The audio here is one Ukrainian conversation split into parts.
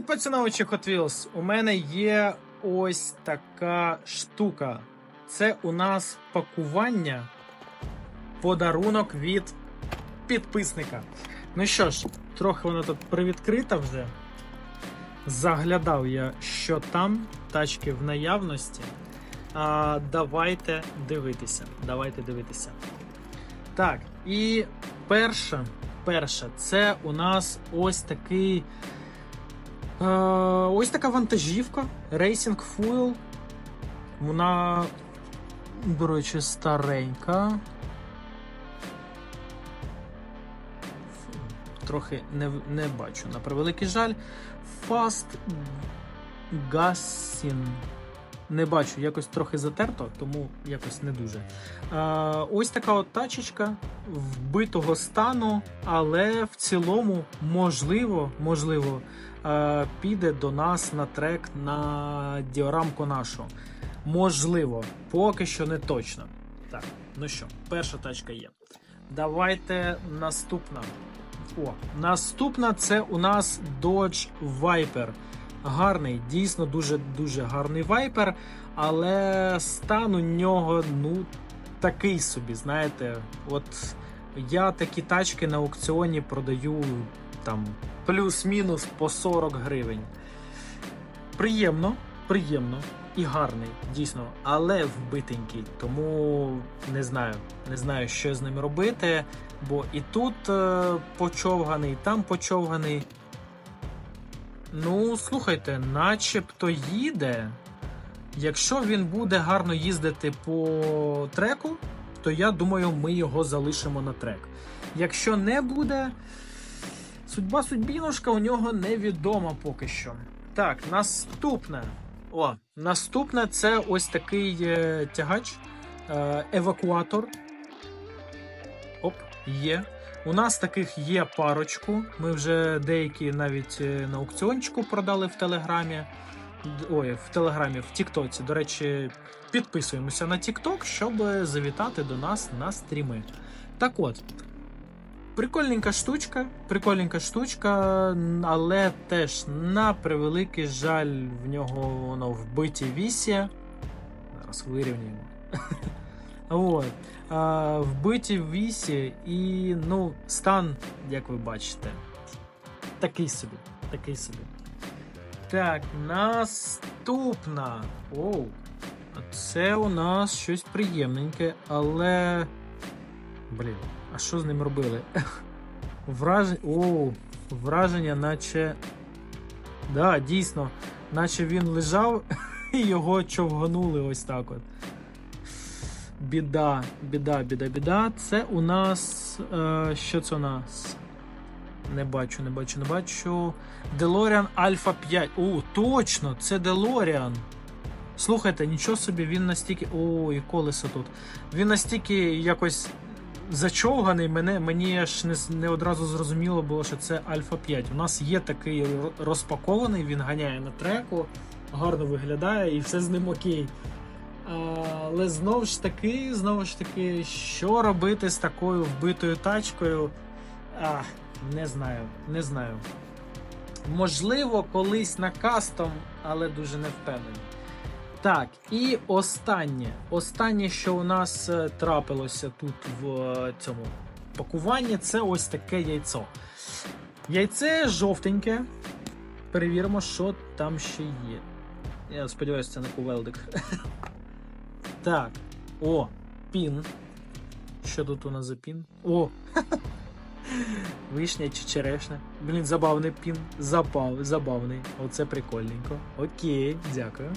Привіт, пацановичі Hot Wheels! У мене є ось така штука. Це у нас пакування подарунок від підписника. Ну що ж, трохи воно тут привідкрита вже. Заглядав я, що там, тачки в наявності. А, давайте дивитися. Давайте дивитися. Так, і перше, перше, це у нас ось такий. Е, ось така вантажівка Racing Fuel. Вона, до речі, старенька. Трохи не, не бачу. На превеликий жаль. Fast Gassin. Не бачу, якось трохи затерто, тому якось не дуже. Е, ось така от тачечка вбитого стану, але в цілому, можливо, можливо, піде до нас на трек на діорамку нашу. Можливо, поки що не точно. Так, ну що, перша тачка є. Давайте наступна. О, наступна це у нас Dodge Viper. Гарний, дійсно дуже дуже гарний вайпер, але стан у нього ну такий собі, знаєте. От я такі тачки на аукціоні продаю там плюс-мінус по 40 гривень. Приємно, приємно і гарний, дійсно, але вбитенький. Тому не знаю, не знаю, що з ним робити. Бо і тут е, почовганий, там почовганий. Ну, слухайте, начебто їде. Якщо він буде гарно їздити по треку, то я думаю, ми його залишимо на трек. Якщо не буде, судьба судьбінушка у нього невідома поки що. Так, наступне. О, наступне це ось такий е, тягач, е, евакуатор. Оп, є. У нас таких є парочку. Ми вже деякі навіть е, на аукціончику продали в Телеграмі. Ой, в Телеграмі, в Тіктоці. До речі, підписуємося на Тікток, щоб завітати до нас на стріми. Так от, прикольненька штучка, прикольненька штучка, але теж на превеликий жаль, в нього воно вбиті вісі. Зараз вирівняємо. От. Вбиті вісі, і ну, стан, як ви бачите, такий собі. Такий собі. Так, наступна. Оу. Це у нас щось приємненьке, але. Блін, а що з ним робили? Враження. Оу, враження, наче. Да, дійсно, наче він лежав і його човганули ось так от. Біда, біда, біда, біда. Це у нас. Е, що це у нас? Не бачу, не бачу, не бачу. DeLorean Alpha 5. О, точно! Це DeLorean. Слухайте, нічого собі, він настільки. О, і колесо тут. Він настільки якось зачовганий, мене, мені аж не, не одразу зрозуміло було, що це Alpha 5. У нас є такий розпакований, він ганяє на треку, гарно виглядає і все з ним окей. Але знову ж таки, знову ж таки, що робити з такою вбитою тачкою? А, не знаю, не знаю. Можливо, колись на кастом, але дуже не впевнений. Так, і останнє. Останнє, що у нас е, трапилося тут в е, цьому пакуванні, це ось таке яйцо. Яйце жовтеньке. Перевіримо, що там ще є. Я сподіваюся, це не кувелдик. Так. О, пін. Що тут у нас за пін? О! Вишня чи черешня. Блін, забавний пін. Запав, забавний. Оце прикольненько. Окей, дякую.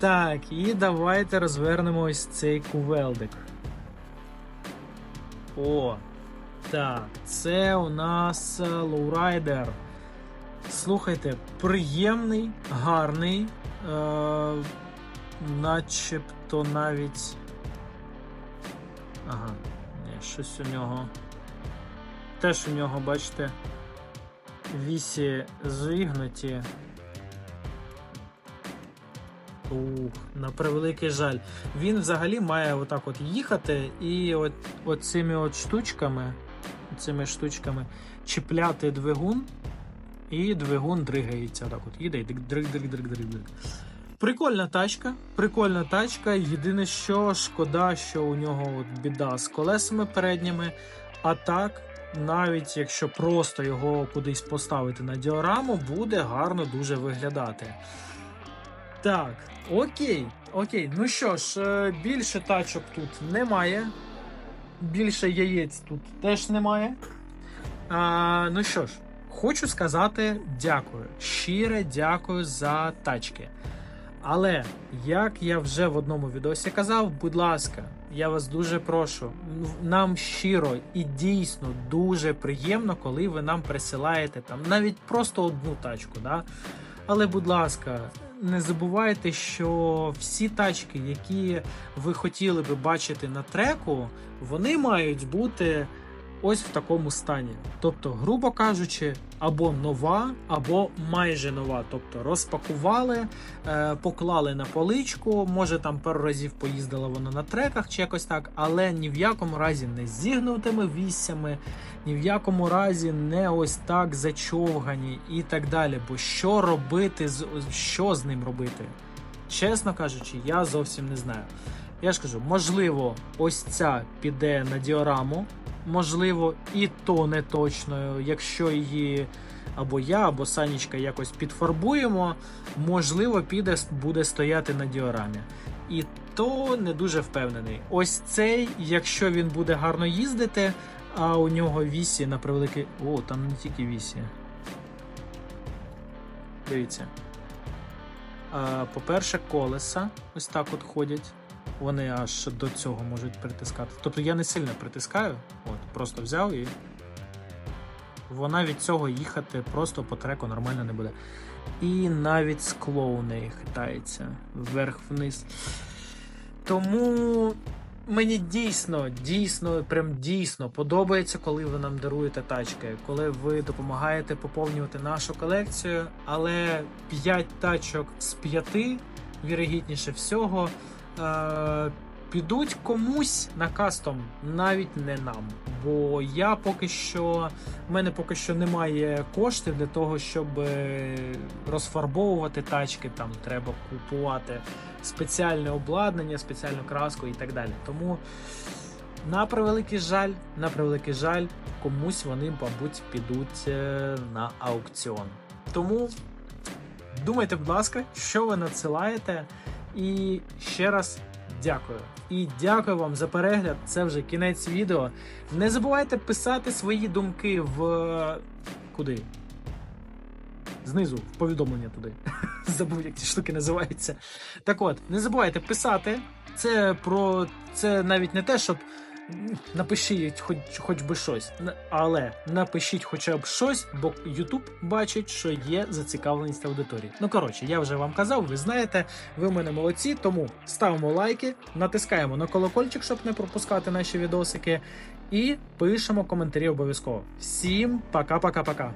Так, і давайте розвернемо ось цей кувелдик. О, так, це у нас е, лоурайдер. Слухайте, приємний, гарний. Е- начебто навіть. Ага, ні, щось у нього. Теж у нього, бачите, вісі зігнуті. Ух, на превеликий жаль. Він взагалі має отак от їхати і от, от цими от штучками, цими штучками чіпляти двигун І двигун дригається. Так от їде і дриг. Прикольна тачка, прикольна тачка. Єдине, що шкода, що у нього от біда з колесами передніми. А так, навіть якщо просто його кудись поставити на діораму, буде гарно дуже виглядати. Так, окей, окей. Ну що ж, е, більше тачок тут немає. Більше яєць тут теж немає. А, ну що ж, хочу сказати дякую. Щире дякую за тачки. Але, як я вже в одному відосі казав, будь ласка, я вас дуже прошу. Нам щиро і дійсно дуже приємно, коли ви нам присилаєте там навіть просто одну тачку. Да? Але, будь ласка, не забувайте, що всі тачки, які ви хотіли би бачити на треку, вони мають бути ось в такому стані. Тобто, грубо кажучи, або нова, або майже нова. Тобто розпакували, е, поклали на поличку, може там пару разів поїздила вона на треках чи якось так, але ні в якому разі не зігнутими вісями, ні в якому разі не ось так зачовгані і так далі. Бо що робити, що з ним робити? Чесно кажучи, я зовсім не знаю. Я ж кажу, можливо, ось ця піде на діораму, можливо, і то не точно. Якщо її або я, або Санічка якось підфарбуємо, можливо, піде буде стояти на діорамі. І то не дуже впевнений. Ось цей, якщо він буде гарно їздити, а у нього вісі на превеликий. О, там не тільки вісі. Дивіться. По-перше, колеса ось так от ходять. Вони аж до цього можуть притискати. Тобто я не сильно притискаю, от, просто взяв і вона від цього їхати просто по треку нормально не буде. І навіть скло у неї хитається вверх-вниз. Тому мені дійсно, дійсно, прям дійсно подобається, коли ви нам даруєте тачки, коли ви допомагаєте поповнювати нашу колекцію. Але 5 тачок з 5, вірогідніше всього, е- підуть комусь на кастом, навіть не нам. Бо я поки що, в мене поки що немає коштів для того, щоб е, розфарбовувати тачки. Там треба купувати спеціальне обладнання, спеціальну краску і так далі. Тому. На превеликий жаль, на превеликий жаль, комусь вони, мабуть, підуть е, на аукціон. Тому думайте, будь ласка, що ви надсилаєте. І ще раз дякую. І дякую вам за перегляд. Це вже кінець відео. Не забувайте писати свої думки в куди? Знизу, в повідомлення туди. Забув, як ці штуки називаються. Так от, не забувайте писати. Це про це навіть не те, щоб напишіть хоч, хоч би щось, але напишіть хоча б щось, бо YouTube бачить, що є зацікавленість аудиторії. Ну коротше, я вже вам казав, ви знаєте, ви в мене молодці, тому ставимо лайки, натискаємо на колокольчик, щоб не пропускати наші відосики, і пишемо коментарі обов'язково. Всім пока-пока-пока.